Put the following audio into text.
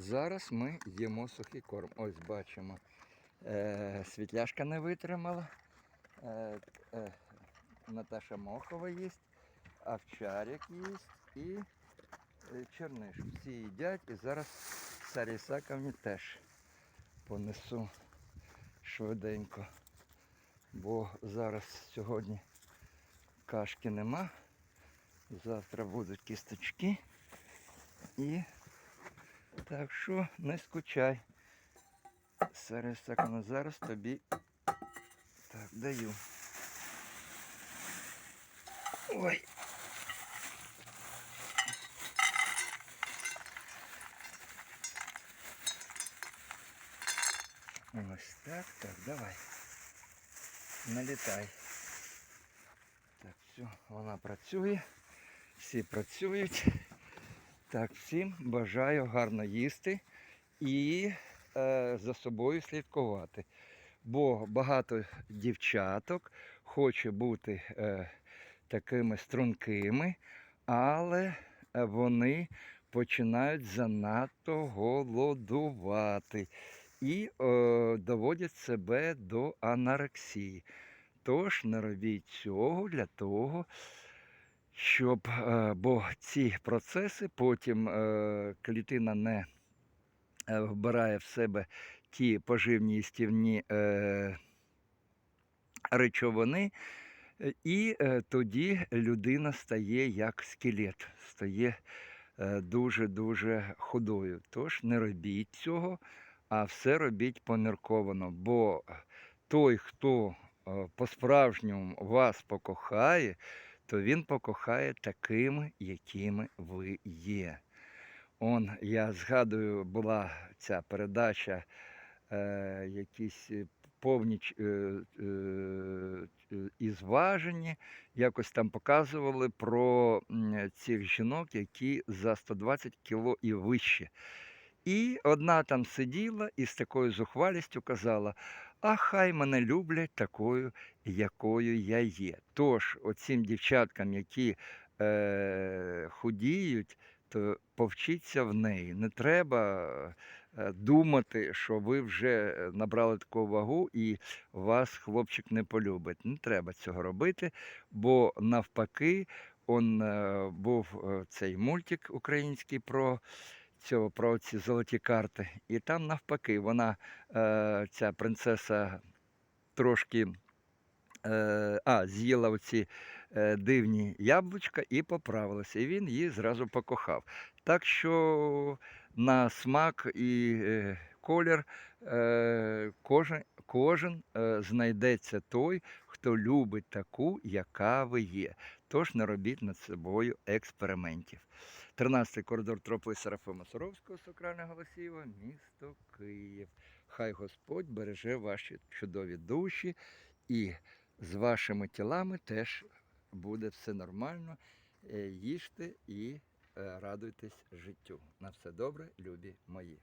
зараз ми їмо сухий корм. Ось бачимо. Е, світляшка не витримала. Е, е, Наташа Мохова їсть, Овчарик їсть і е, Черниш. Всі їдять і зараз Сарі Ісаковні теж понесу швиденько. Бо зараз сьогодні кашки нема. Завтра будуть кісточки. І так що не скучай. Сарі Ісаковна, зараз тобі так даю. Ой. Ось так, так, давай. Налітай. Так, все, вона працює. Всі працюють. Так, всім бажаю гарно їсти і е, за собою слідкувати. Бо багато дівчаток хоче бути е, такими стрункими, але е, вони починають занадто голодувати і е, доводять себе до анорексії. Тож не робіть цього для того, щоб, е, бо ці процеси потім е, клітина не е, вбирає в себе ті поживні їстівні е, речовини, і тоді людина стає як скелет, стає дуже-дуже худою. Тож не робіть цього, а все робіть помірковано, бо той, хто по-справжньому вас покохає, то він покохає такими, якими ви є. Он, я згадую, була ця передача, е, якісь е, повні ч- е, е, е, і зважені, якось там показували про цих жінок, які за 120 кіло і вище. І одна там сиділа і з такою зухвалістю казала: а хай мене люблять такою, якою я є. Тож, оцим дівчаткам, які е, худіють, то повчіться в неї. Не треба е, думати, що ви вже набрали таку вагу і вас хлопчик не полюбить. Не треба цього робити, бо навпаки, он е, був е, цей мультик український про цього про ці золоті карти. І там навпаки, вона, е, ця принцеса трошки е, а, з'їла оці е, дивні яблучка і поправилася. І він її зразу покохав. Так що на смак і е, колір е, кожен, кожен е, знайдеться той, хто любить таку, яка ви є. Тож не робіть над собою експериментів. 13 коридор тропи Серафима Саровського, Сакральна Голосієва, місто Київ. Хай Господь береже ваші чудові душі і з вашими тілами теж буде все нормально. Е, Їжте і е, радуйтесь життю. На все добре, любі мої.